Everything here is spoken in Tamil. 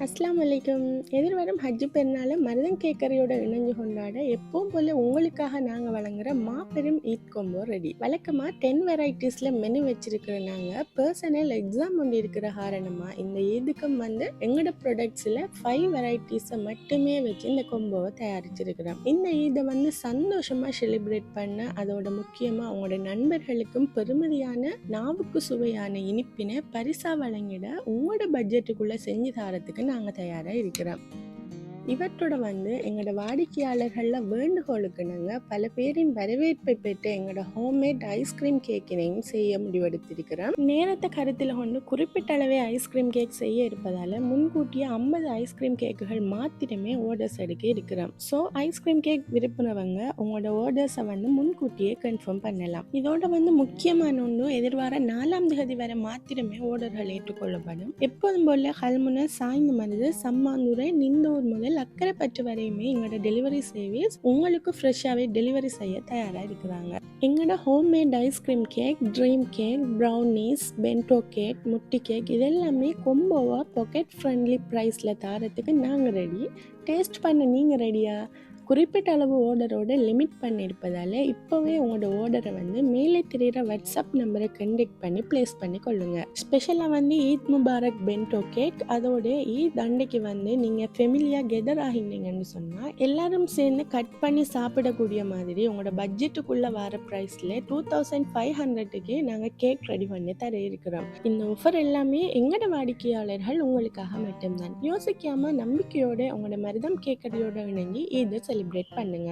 அஸ்லாம் அலைக்கும் எதிர்வரும் ஹஜ்ஜு பெருநாளை மருதம் கேக்கரியோட இணைஞ்சு கொண்டாட எப்பவும் போல உங்களுக்காக நாங்கள் வழங்குற மாபெரும் ஈத் கொம்போ ரெடி வழக்கமாக டென் வெரைட்டிஸில் மெனு வச்சிருக்கிற நாங்கள் பர்சனல் எக்ஸாம் ஒன்று இருக்கிற காரணமாக இந்த ஈதுக்கும் வந்து எங்களோட ப்ராடக்ட்ஸில் ஃபைவ் வெரைட்டிஸை மட்டுமே வச்சு இந்த கொம்போவை தயாரிச்சிருக்கிறோம். இந்த ஈதை வந்து சந்தோஷமாக செலிப்ரேட் பண்ண அதோட முக்கியமாக அவங்களோட நண்பர்களுக்கும் பெருமதியான நாவுக்கு சுவையான இனிப்பினை பரிசா வழங்கிட உங்களோட பட்ஜெட்டுக்குள்ளே செஞ்சு தாரத்துக்கு நாங்கள் தயாராக இருக்கிறோம் இவற்றோட வந்து எங்களோட வாடிக்கையாளர்களில் வேண்டுகோளுக்கு நாங்கள் பல பேரின் வரவேற்பை பெற்று எங்களோட ஹோம்மேட் ஐஸ்கிரீம் கேக்கினையும் செய்ய முடிவெடுத்திருக்கிறோம். நேரத்தை கருத்தில் கொண்டு குறிப்பிட்ட அளவே ஐஸ்கிரீம் கேக் செய்ய இருப்பதால் முன்கூட்டியே ஐம்பது ஐஸ்கிரீம் கேக்குகள் மாத்திரமே ஆர்டர்ஸ் எடுக்க இருக்கிறோம். ஸோ ஐஸ்கிரீம் கேக் விருப்பினவங்க உங்களோட ஆர்டர்ஸை வந்து முன்கூட்டியே கன்ஃபார்ம் பண்ணலாம். இதோட வந்து முக்கியமான ஒன்று எதிர்வார நாலாம் தேதி வரை மாத்திரமே ஆர்டர்கள் ஏற்றுக்கொள்ளப்படும். எப்போதும் போல கல்முனை சாய்ந்து மருது சம்மாந்துரை நிந்தூர் முதல் அக்கரைப்பற்று வரையுமே எங்களோட டெலிவரி சர்வீஸ் உங்களுக்கு ஃப்ரெஷ்ஷாகவே டெலிவரி செய்ய தயாராக இருக்கிறாங்க. எங்களோட homemade ice cream cake dream cake brownies bento cake முட்டி கேக் இதெல்லாமே கொம்போவா பாக்கெட் ஃப்ரெண்ட்லி ப்ரைஸில் தரத்துக்கு நாங்கள் ரெடி டேஸ்ட் பண்ண நீங்கள் ரெடியா குறிப்பிட்ட அளவு ஆர்டரோட லிமிட் பண்ணியிருப்பதால் இப்போவே உங்களோட ஆர்டரை வந்து மேலே தெரிகிற வாட்ஸ்அப் நம்பரை கண்டெக்ட் பண்ணி ப்ளேஸ் பண்ணி கொள்ளுங்கள் ஸ்பெஷலாக வந்து ஈத் முபாரக் பென்டோ கேக் அதோட ஈத் அண்டைக்கு வந்து நீங்கள் ஃபெமிலியாக கெதர் ஆகினீங்கன்னு சொன்னால் எல்லாரும் சேர்ந்து கட் பண்ணி சாப்பிடக்கூடிய மாதிரி உங்களோட பட்ஜெட்டுக்குள்ளே வர ப்ரைஸில் டூ தௌசண்ட் ஃபைவ் ஹண்ட்ரட்டுக்கு நாங்கள் கேக் ரெடி பண்ணி தர இருக்கிறோம். இந்த ஆஃபர் எல்லாமே எங்களோட வாடிக்கையாளர்கள் உங்களுக்காக மட்டும்தான். யோசிக்காமல் நம்பிக்கையோட உங்களோட மருதம் கேக்கரியோட இணங்கி இதை செலிப்ரேட் பண்ணுங்க.